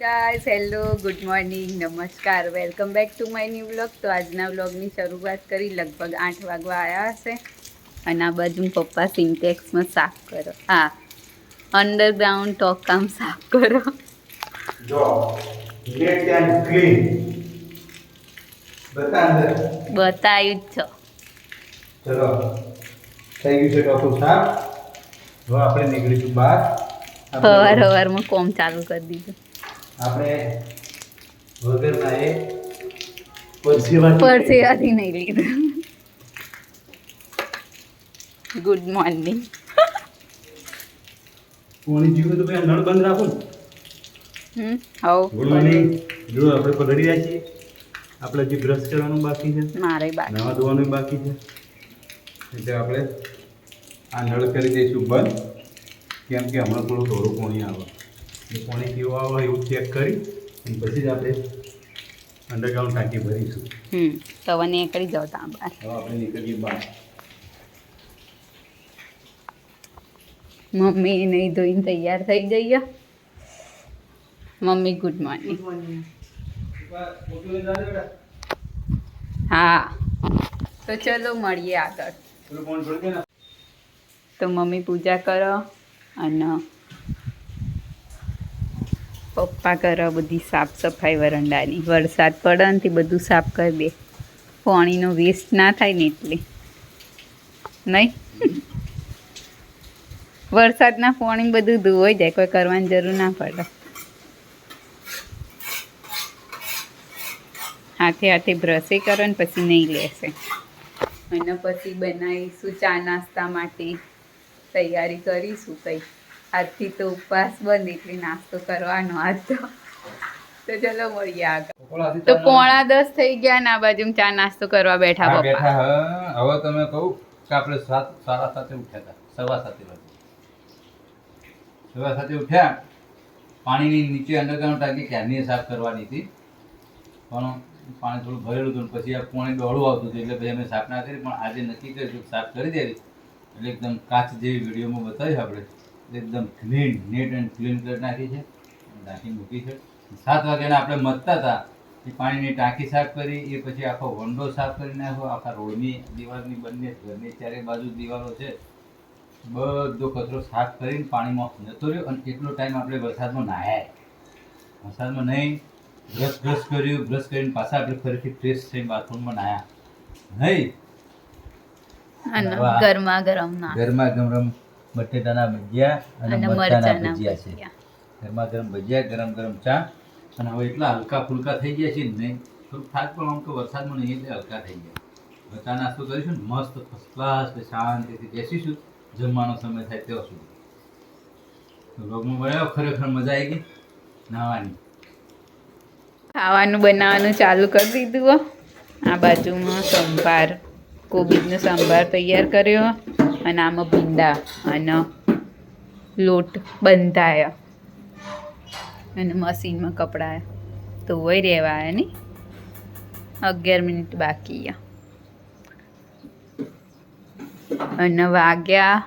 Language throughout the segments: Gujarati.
ગાઈસ હેલો ગુડ મોર્નિંગ નમસ્કાર welcome back to my new blog તો આજના વ્લોગની શરૂઆત કરી લગભગ આઠ વાગવા આવ્યા હશે. અને આ બાજુ પપ્પા સિન્ટેક્સમાં સાફ કરો. હા અંડરગ્રાઉન્ડ ટોકામ સાફ કરો. બતાવ્યું જ છો. ચલો. થઈ ગયું છે ટોકું સાફ. હવે આપણે નીકળીશું બહાર. હવાર સવારમાં કોમ ચાલુ કરી દીધું. આપણે વગરના એ પરસેવા પરસેવાથી નહીં લીધું. ગુડ મોર્નિંગ પોણી જીવું તો ભાઈ નળ બંધ રાખો હમ હવ. ગુડ મોર્નિંગ જો આપણે પલળી રહ્યા છીએ. આપણે હજી બ્રશ કરવાનું બાકી છે. મારે બાકી. નવા ધોવાનું બાકી છે. એટલે આપણે આ નળ કરી દઈશું બંધ. કેમ કે હમણાં થોડું થોડું કોણી આવે. પાણી કેવું આવે એવું ચેક કરી અને પછી જ આપણે અંડરગ્રાઉન્ડ ટાંકી ભરીશું. હમ તો હવે નીકળી જાવ ત્યાં બહાર. હવે આપણે નીકળીએ બહાર. મમ્મી નહીં ધોઈને તૈયાર થઈ જઈએ. મમ્મી ગુડ મોર્નિંગ હા તો ચલો મળીએ આગળ. તો મમ્મી પૂજા કરો અને પપ્પા કરો બધી સાફ સફાઈ વરંડાની. વરસાદ પડે ને બધું સાફ કરી દે. પાણીનો વેસ્ટ ના થાય ને એટલે. નહીં? વરસાદના પાણી બધું ધોવાઈ જાય, કોઈ કરવાની જરૂર ના પડે. હાથે હાથે બ્રશે કરો ને પછી નહીં લેશે. અને પછી બનાવીશું ચા નાસ્તા માટે. તૈયારી કરીશું કંઈ. આજથી તો ઉપવાસ બંધ એટલે નાસ્તો કરવાનો આજ તો તો ચલો મળીએ આગળ. તો પોણા દસ થઈ ગયા ને બાજુ ચા નાસ્તો કરવા બેઠા પપ્પા. હવે તમે કહું કે આપણે સાત સાડા સાતે ઉઠ્યા હતા. સવા સાતે સવા સાતે ઉઠ્યા. પાણીની નીચે અંડરગ્રાઉન્ડ ટાંકી ક્યારની સાફ કરવાની હતી. પણ પાણી થોડું ભરેલું હતું પછી આ પાણી દોડું આવતું હતું એટલે પછી અમે સાફ ના કરી પણ આજે નક્કી કરી સાફ કરી દેવી. એટલે એકદમ કાચ જેવી વિડીયોમાં બતાવી આપણે. એકદમ ક્લીન નીટ એન્ડ ક્લીન કરી નાખી છે. ટાંકી મૂકી છે. સાત વાગ્યાના આપણે મતતા હતા એ પાણીની ટાંકી સાફ કરી એ પછી આખો વંડો સાફ કરી નાખ્યો. આખા રોડની દિવાલની બંને ઘરની ચારે બાજુ દિવાલો છે. બધો કચરો સાફ કરીને પાણીમાં જતો રહ્યો અને એટલો ટાઈમ આપણે વરસાદમાં નાહ્યા. વરસાદમાં નહીં બ્રશ બ્રશ કર્યું. બ્રશ કરીને પાછા આપણે ફરીથી ફ્રેશ થઈને બાથરૂમમાં નાહ્યા. નહીં. ગરમા ગરમ ગરમા ગરમ બટેટાના ભજીયા અને મરચાના ભજીયા છે. ગરમા ગરમ ભજીયા ગરમ ગરમ ચા અને હવે એટલા હલકા ફુલકા થઈ ગયા છે ને થોડું થાક પણ આમ તો વરસાદમાં નહીં એટલે હલકા થઈ ગયા. હવે ચા નાસ્તો કરીશું ને મસ્ત ફર્સ્ટ ક્લાસ શાંતિથી બેસીશું જમવાનો સમય થાય તેવો સુધી. તો લોગમાં બનાવ્યો ખરેખર મજા આવી ગઈ. નાવાની. ખાવાનું બનાવવાનું ચાલુ કરી દીધું. આ બાજુમાં સંભાર કોબીજનો સંભાર તૈયાર કર્યો અને આમાં ભીંડા અને લોટ બંધાયા. અને મશીનમાં કપડાં તો હોય રહેવા નહીં? અગિયાર મિનિટ બાકી અને વાગ્યા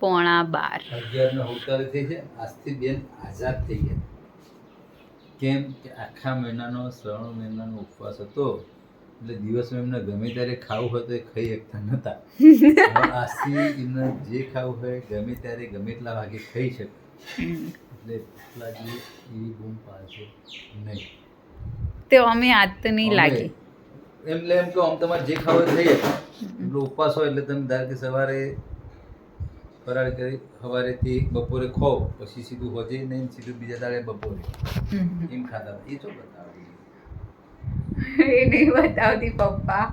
પોણા બાર. અવતાર થઈ છે. આજથી બેન આઝાદ થઈ ગયા. કેમ કે આખા મહિનાનો શ્રાવણ મહિનાનો ઉપવાસ હતો એટલે દિવસમાં એમને ગમે ત્યારે ખાવું હોય તો એ ખાઈ શકતા નહોતા. હવે એમને જે ખાવું હોય ગમે ત્યારે ગમે એટલા વાગે ખાઈ શકે. એટલે એટલા જે એવી બૂમ પાડશે નહીં. તો અમે આજ તો નહીં લાગી. એમ એટલે એમ કે આમ તમારે જે ખાવું હોય થઈ જાય એટલો ઉપવાસ હોય એટલે તમે ધારો કે સવારે ફરાળ કરી સવારેથી બપોરે ખો પછી સીધું હોજે નહીં સીધું બીજા દાડે બપોરે. એમ ખાતા. એ શું બતાવે. એ નહીં બતાવતી પપ્પા.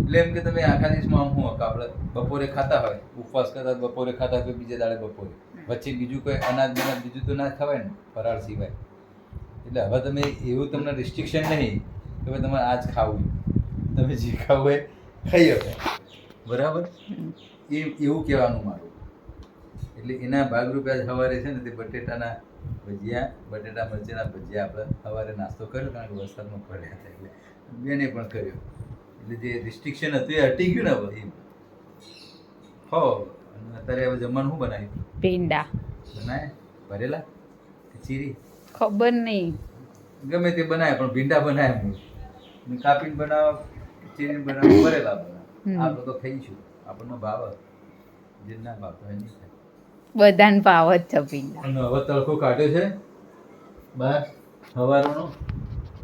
એટલે એમ કે તમે આખા દિવસમાં આમ કે આપણે બપોરે ખાતા હોય ઉપવાસ કરતા બપોરે ખાતા હોય બીજા દાડે બપોરે. પછી બીજું કોઈ અનાજ બનાજ બીજું તો ના ખવાય ને ફરાળ સિવાય. એટલે હવે તમે એવું તમને રિસ્ટ્રિક્શન નહીં કે ભાઈ તમારે આજ ખાવું તમે જે ખાવું હોય ખાઈ શકો. બરાબર? એ એવું કહેવાનું મારું. એટલે એના ભાગરૂપે આજ સવારે છે ને તે બટેટાના ભજીયા બટેટા મરચીના ભજીયા આપણે સવારે નાસ્તો કર્યો કારણ કે વરસાદમાં પડ્યા હતા એટલે બેને પણ કર્યો. એટલે જે રિસ્ટ્રિક્શન હતું એ હટી ગયું ને હવે હો અત્યારે હવે જમવાનું શું બનાવ્યું? ભીંડા. બનાય? ભરેલા? ચીરી? ખબર નહીં. ગમે તે બનાય પણ ભીંડા બનાય હું કાપીને બનાવ ચીરીને બનાવ ભરેલા. બનાવ. આપણે તો ખાઈશું. આપણને ભાવ જે ના ભાવતો હોય નહીં બધાને ભાવ જ છે ભીંડા. હવે તડકો કાઢ્યો છે. બહાર સવારનો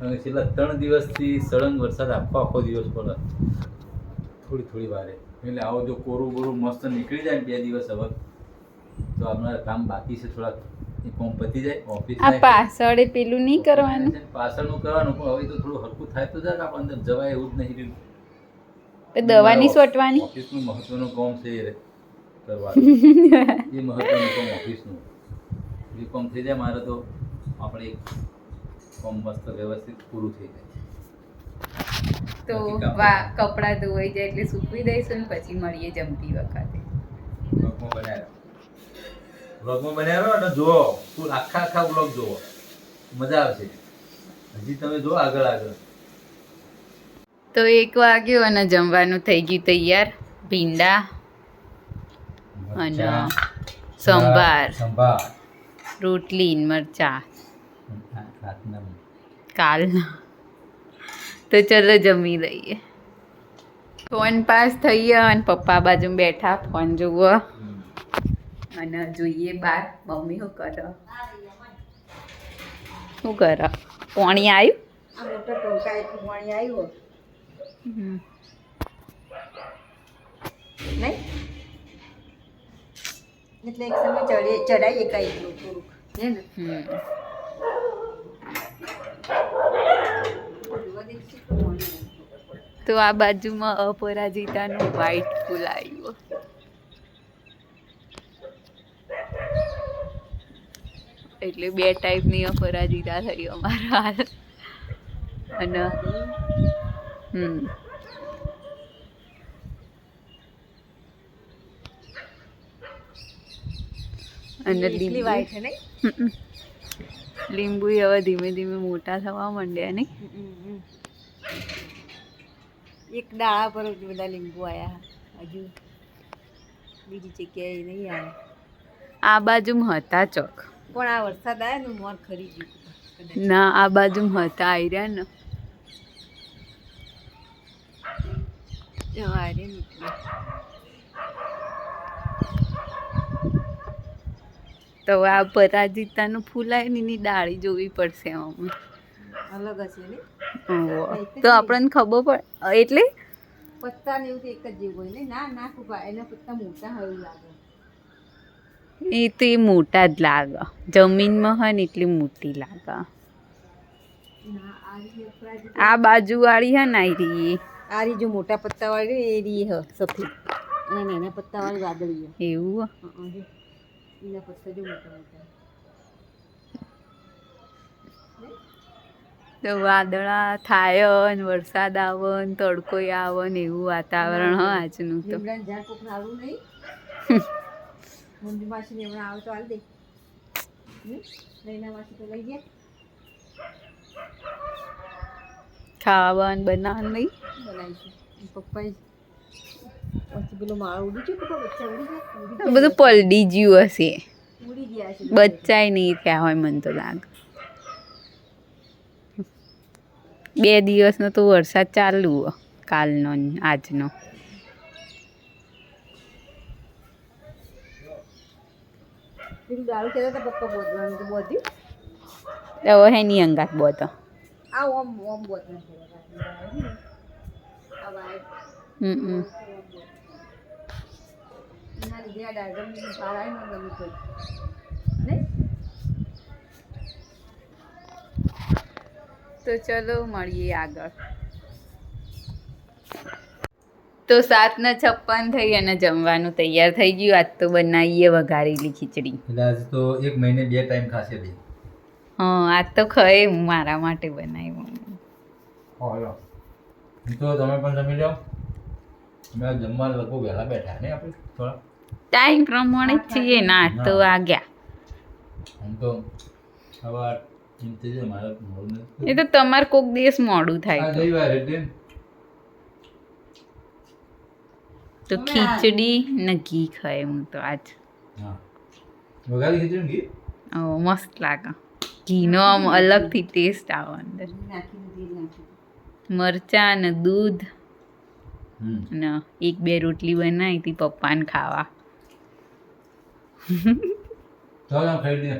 અને છેલ્લા ત્રણ દિવસથી સળંગ વરસાદ આખો આખો દિવસ પડે. થોડી થોડી વારે. એટલે આવો જો કોરું કોરું મસ્ત નીકળી જાય બે દિવસ હવે તો આપણા કામ બાકી છે થોડાક. એ કોમ પતી જાય ઓફિસ આ પાછળ પેલું નહીં કરવાનું? પાછળનું કરવાનું પણ હવે તો થોડું હરકું થાય તો જાય આપણે અંદર જવાય એવું જ નહીં રહ્યું. તો દવા નહીં સોટવાની. ઓફિસનું મહત્વનું કામ છે એ કરવાનું. એ મહત્વનું કામ ઓફિસનું. એ કામ થઈ જાય મારે તો આપણે કામ મસ્ત વ્યવસ્થિત પૂરું થઈ જાય. તો વા કપડાં ધોવાઈ જાય એટલે સૂકવી દઈશું ને પછી મળીએ જમતી વખતે. બ્લોગમાં બનાવ્યા. બ્લોગમાં બનાવ્યો અને જુઓ આખા આખા બ્લોગ જુઓ. મજા આવશે. હજી તમે જુઓ આગળ આગળ. તો એક વાગ્યો અને જમવાનું થઈ ગયું તૈયાર. ભીંડા અને સંભાર. રોટલી મરચા. કાલના. તો ચલો જમી લઈએ. ફોન પાસ થઈ ગયા અને પપ્પા બાજુ બેઠા. ફોન જોવો અને જોઈએ બાર. મમ્મી શું કરો? શું કરો? પાણી આવ્યું? પાણી આવ્યું. નહીં? એટલે એક સમય ચડે ચડાવીએ કાંઈ એટલું થોડુંક. હે ને. તો આ બાજુમાં અપરાજિતાનું વ્હાઈટ ફૂલ આવ્યું. એટલે બે ટાઈપની અપરાજિતા થઈ અમારા હાલ. અને હમ. અને લીંબુ. લીંબુ હવે ધીમે ધીમે મોટા થવા માંડ્યા નહીં? એક ડાળા પર જ બધા લીંબુ આવ્યા હજુ બીજી જગ્યાએ નહીં આવ્યા આ બાજુમાં હતા ચોક. પણ આ વરસાદ આવ્યા ને મોર ખરી ગયું ના આ બાજુમાં હતા આયર્યા ને. જવા દે. તો આ પરાજિતાનું ફૂલ આવે ને એની ડાળી જોવી પડશે અમે અલગ હશે ને? તો આપણને ખબર પડે એટલે? પત્તા ને એવું તો એક જ જેવું હોય ને? ના ના કુપા એના પત્તા મોટા હોય એવું લાગે. એ તો એ મોટા જ લાગે. જમીનમાં હોય ને એટલી મોટી લાગે. આ બાજુ વાળી હે ને આયરી આ રી જો મોટા પત્તા વાળી એ રી હ સફેદ અને નાના પત્તા વાળી વાદળી એવું. એના પત્તા જો મોટા મોટા. તો વાદળા થાય ને વરસાદ આવે ને તડકો આવે ને એવું વાતાવરણ હ આજનું તો. ઝાડ કોક નાનું નહીં. મુંજી માસી હમણાં આવે તો હાલ દે. રૈના માસી તો લઈ ગયા. ખાવાનું બનાવવાનું નહીં? બનાવીશું પપ્પાએ પછી પેલો માળ ઉડી ગયો પપ્પા બચ્ચા ઉડી ગયા બધું પલડી ગયું હશે. ઉડી ગયા છે. બચ્ચાય નહીં થયા હોય મને તો લાગે. બે દિવસનો તો વરસાદ ચાલુ કાલનો આજનો. હેની અંગાત બોતો આ ઓમ ઓમ બોધવાનું હમ. એના લીધે આ ગમી તો ચલો મળીએ આગળ. તો સાતના છપ્પન થઈ અને જમવાનું તૈયાર થઈ ગયું. આજ તો બનાવીએ વઘારેલી ખીચડી. આજ આજે તો એક મહિને બે ટાઈમ ખાશે બે. હા આજ તો ખાય હું મારા માટે બનાવી મમ્મી હોલો તો તમે પણ જમી લો મેં જમવા લગભગ વહેલા બેઠા ને આપણે થોડા. ટાઈમ પ્રમાણે જ છીએ ના તો વાગ્યા હું તો સવાર એ તો તમારે કોક દિવસ મોડું થાય આ તો. વાર એટલે. તો ખીચડી ને ઘી ખાય હું તો આજ. હા. વઘારી ખીચડી ઘી? ઓ મસ્ત લાગે. ઘીનો આમ અલગથી ટેસ્ટ આવે અંદર. નાખી દીધી નાખી મરચાં અને દૂધ. અને એક બે રોટલી બનાવી હતી પપ્પાને ખાવા. ચાલો ખાઈ દે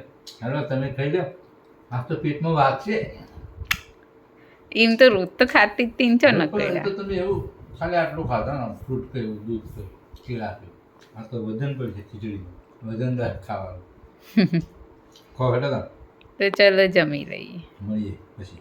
હાલો તમે ખાઈ લો આ તો પેટમાં વાગશે એમ તો રોજ તો ખાતી તીન ચો ન કર્યા તો તમે એવું ખાલી આટલું ખાતા ને ફ્રૂટ કહ્યું દૂધ કહ્યું કેળા કહ્યું આ તો વજન પર છે ખીચડી વજનદાર ખાવાનું. ખો હેઠા તો ચલો જમી લઈએ. મળીએ પછી.